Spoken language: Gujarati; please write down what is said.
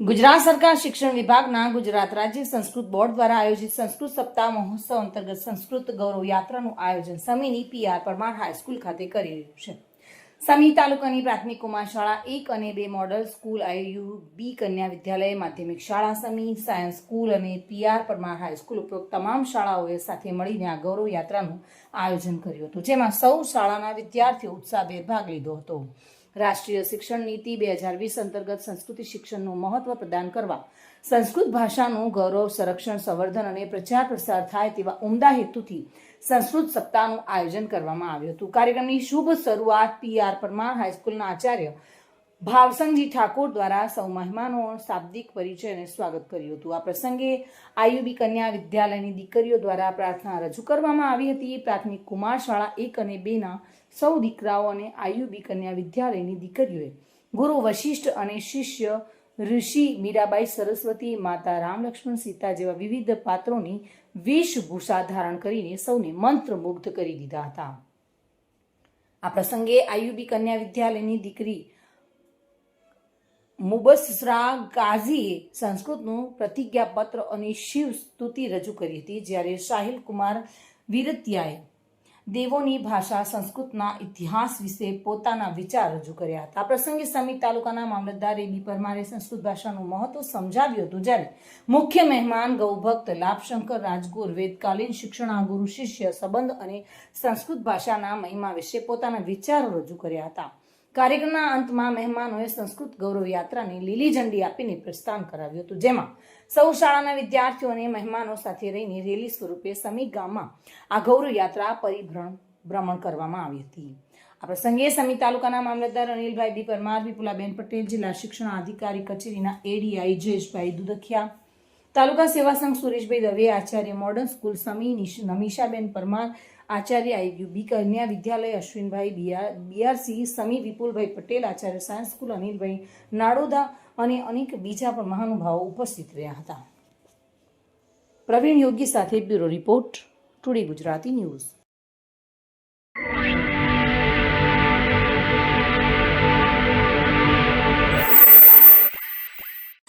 ગુજરાત સરકાર શિક્ષણ વિભાગના ગુજરાત રાજ્ય સંસ્કૃત બોર્ડ દ્વારા આયોજિત સંસ્કૃત સપ્તાહ મહોત્સવ અંતર્ગત સંસ્કૃત ગૌરવ યાત્રાનું આયોજન સમીની પીઆર પરમાર હાઈસ્કૂલ ખાતે કરી રહ્યું છે. સમી તાલુકાની પ્રાથમિક કુમાર શાળા એક અને બે મોડલ સ્કૂલ આઈયુ બી કન્યા વિદ્યાલય માધ્યમિક શાળા સમી, સાયન્સ સ્કૂલ અને પીઆર પરમાર હાઈસ્કૂલ ઉપરોક્ત તમામ શાળાઓએ સાથે મળીને આ ગૌરવ યાત્રાનું આયોજન કર્યું હતું, જેમાં સૌ શાળાના વિદ્યાર્થીઓ ઉત્સાહભેર ભાગ લીધો હતો. રાષ્ટ્રીય શિક્ષણ નીતિ બે હજાર વીસ અંતર્ગત સંસ્કૃતિ શિક્ષણનું મહત્વ પ્રદાન કરવા. સંસ્કૃત ભાષાનું ગૌરવ, સંરક્ષણ, સંવર્ધન અને પ્રચાર પ્રસાર થાય તેવા ઉમદા હેતુથી સંસ્કૃત સપ્તાહનું આયોજન કરવામાં આવ્યું હતું. કાર્યક્રમની શુભ શરૂઆત પીઆર પરમાર હાઈસ્કૂલના આચાર્ય ભાવસંગજી ઠાકોર દ્વારા સૌ મહેમાનો શાબ્દિક પરિચયને સ્વાગત કર્યું હતું. આ પ્રસંગે આયુબી કન્યા વિદ્યાલયની દીકરીઓ દ્વારા પ્રાર્થના રજૂ કરવામાં આવી હતી. પ્રાથમિક કુમાર શાળા એક અને બેના સૌ દીકરાઓ અને આયુબી કન્યા વિદ્યાલયની દીકરીઓએ ગુરુ વશિષ્ઠ અને શિષ્ય ઋષિ મીરાબાઈ સરસ્વતી, માતા રામ લક્ષ્મણ સીતા જેવા વિવિધ પાત્રોની વેશભૂષા ધારણ કરીને સૌને મંત્રમુગ્ધ કરી દીધા હતા. આ પ્રસંગે આયુબી કન્યા વિદ્યાલયની દીકરી મુબસરા ગાઝીએ સંસ્કૃતનું પ્રતિજ્ઞાપત્ર અને શિવ સ્તુતિ રજૂ કરી હતી, જ્યારે સાહિલ કુમાર વિરતિયાએ દેવોની ભાષા સંસ્કૃતના ઇતિહાસ વિશે પોતાના વિચાર રજૂ કર્યા હતા. આ પ્રસંગે સમી તાલુકાના મામલતદાર એબી પરમારે સંસ્કૃત ભાષાનું મહત્વ સમજાવ્યું હતું. જ્યારે મુખ્ય મહેમાન ગૌભક્ત લાભશંકર રાજગુર, વેદકાલીન શિક્ષણા ગુરુ શિષ્ય સંબંધ અને સંસ્કૃત ભાષાના મહિમા વિશે પોતાના વિચારો રજૂ કર્યા હતા. કાર્યક્રમના અંતમાં મહેમાનોએ સંસ્કૃત ગૌરવ યાત્રાની લીલી ઝંડી આપીને પ્રસ્થાન કરાવ્યું હતું, જેમાં સૌ શાળાના વિદ્યાર્થીઓ અને મહેમાનો સાથે રહીને રેલી સ્વરૂપે સમી ગામમાં આ ગૌરવ યાત્રા પરિભ્રમણ ભ્રમણ કરવામાં આવી હતી. આ પ્રસંગે સમી તાલુકાના મામલતદાર અનિલભાઈ બી પરમાર, વિપુલાબેન પટેલ, જિલ્લા શિક્ષણ અધિકારી કચેરીના એડીઆઈ જયેશભાઈ દુધખિયા તાલુકા સેવા સંઘ સુરેશભાઈ દવે, આચાર્ય મોડર્ન સ્કૂલ સમી નમિષાબેન પરમાર, આચાર્ય આઈયુ બી, કન્યા વિદ્યાલય અશ્વિનભાઈ બીઆર બીઆરસી, સમી વિપુલભાઈ પટેલ, આચાર્ય સાયન્સ સ્કૂલ અનિલભાઈ નાડોદા અને અનેક બીજા પણ મહાનુભાવો ઉપસ્થિત રહ્યા હતા. પ્રવીણ યોગી સાથે bureau report, today Gujarati news.